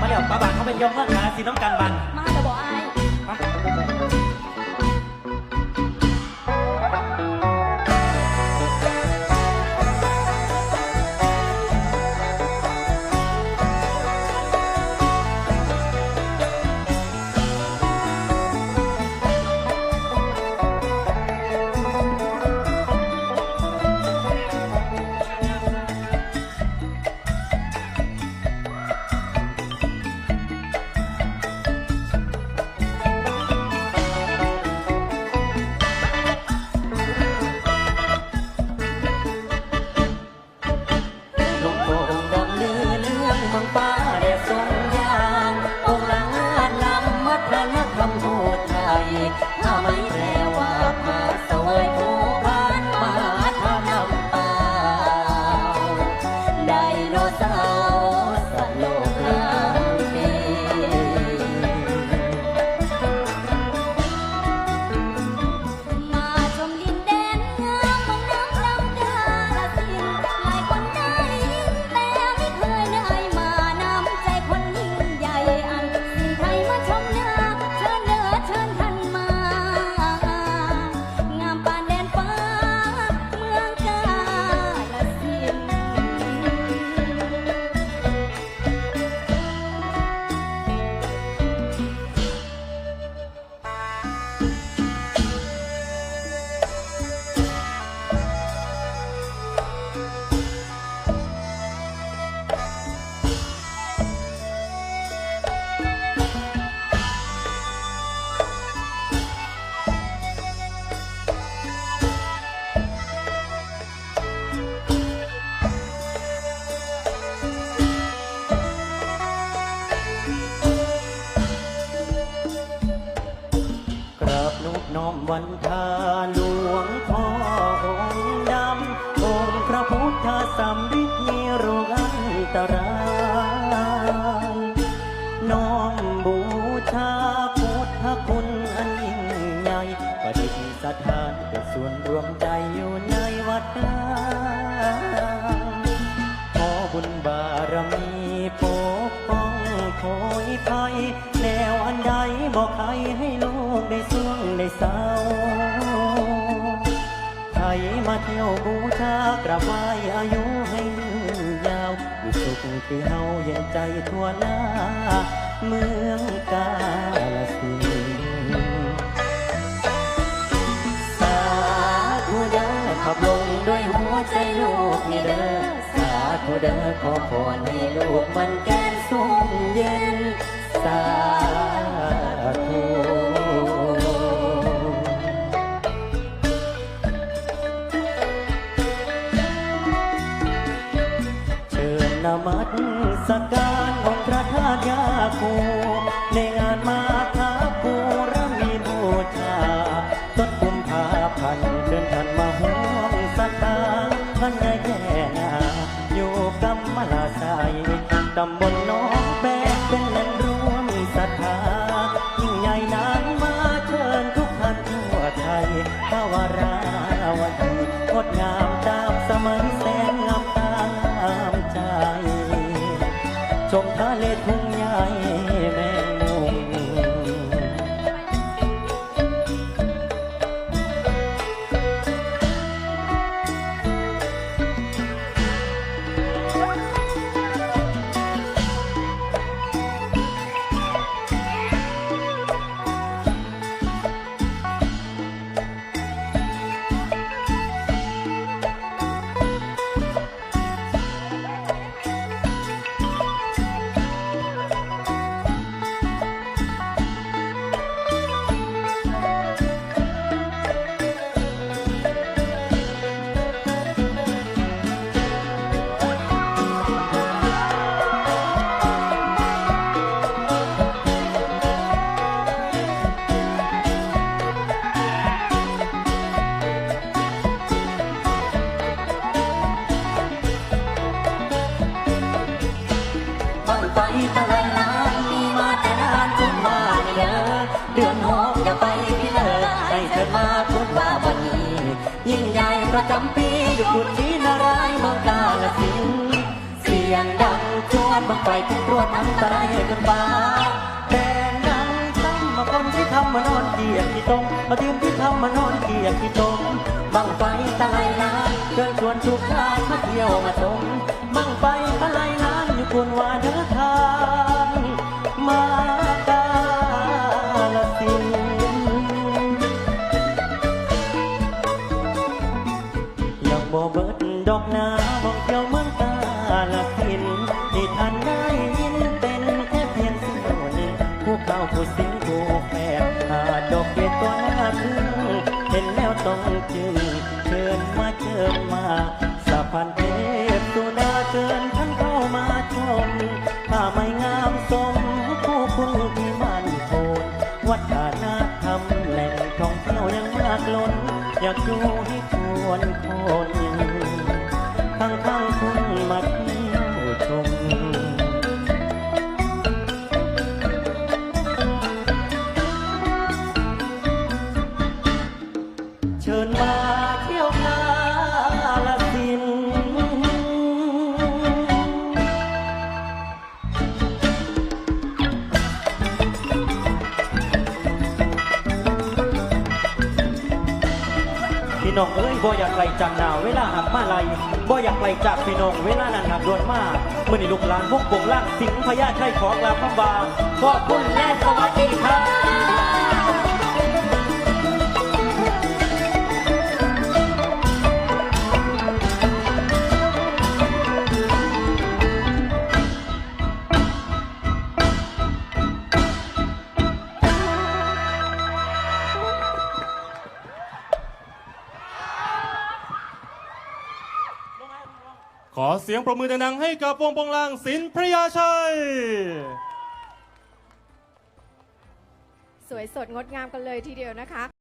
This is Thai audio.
มาแล้วป้าบานเขาเป็นยมเมื่อขาสีน้ำกันบัน ประดิษฐานเป็นส่วนรวมใจอยู่ในวัดกลางขอบุญบารมีปกป้องโพยภัยแนวอันใดบอกใครให้ลูกได้ส่วงได้เศร้าใครมาเที่ยวบูชากราบไหว้อายุให้ยืนยาวอยู่สุขคือเฮาเย็นใจทั่วหน้า เมืองกาลสิ กมันแก้มสุ่มเย็นสาธุเชิญนมัสการองค์พระธาตุยาคูในงานมา ตำบลน้องแบกเป็นแหล่งรวมศรัทธายิ่งใหญ่นานมาเชิญทุกท่านทั่วไทยภาวราวดีงดงามตามสมัยแสนงามตามใจชม คุณว่าวันนี้ ยิ่งใหญ่ประจำปีอยู่กุฎที่นารายมืองกาลสินธุ์เสียงดังชวนบังไฟพุ่งรวดทั้งตายจนบาแต่ดังซ้ำมาคนที่ทำมานอนเกียกที่ตรงมาทีมที่ทำมานอนเกียกที่ตรงบังไฟตะไลล้าเชิญชวนทุกทานมาเที่ยวมาชมบังไฟตะไลล้านอยู่คุณว่าเดินทางมากาลสิน ดอกนาบอกเที่ยวเมืองกาลสินธุ์ที่ท่านได้ยินเป็นแค่เพียงเสี้ยวหนึ่งผู้เข้าผู้สิงผู้แฝดหาดอกเกดตัวหน้าทึ่งเห็นแล้วต้องจึงเชิญมาเชิญมาสะพานเทพสุดาเชิญท่านเข้ามาชมถ้าไม่งามสมผู้คุณ พี่น้องเอ้ยบ่อยากไกลจากหนาเวลาหักมาไลยบ่อยากไกลจากพี่น้องเวลานั้นหักดวนมาเมื่อนี่ลูกหลานพวกปงล่างสิงพญาไทยขอกลาคำบาขอบคุณและสวัสดีครับ ขอเสียงปรบมือดังๆให้กับวงปงลางสินพระยาชัย สวยสดงดงามกันเลยทีเดียวนะคะ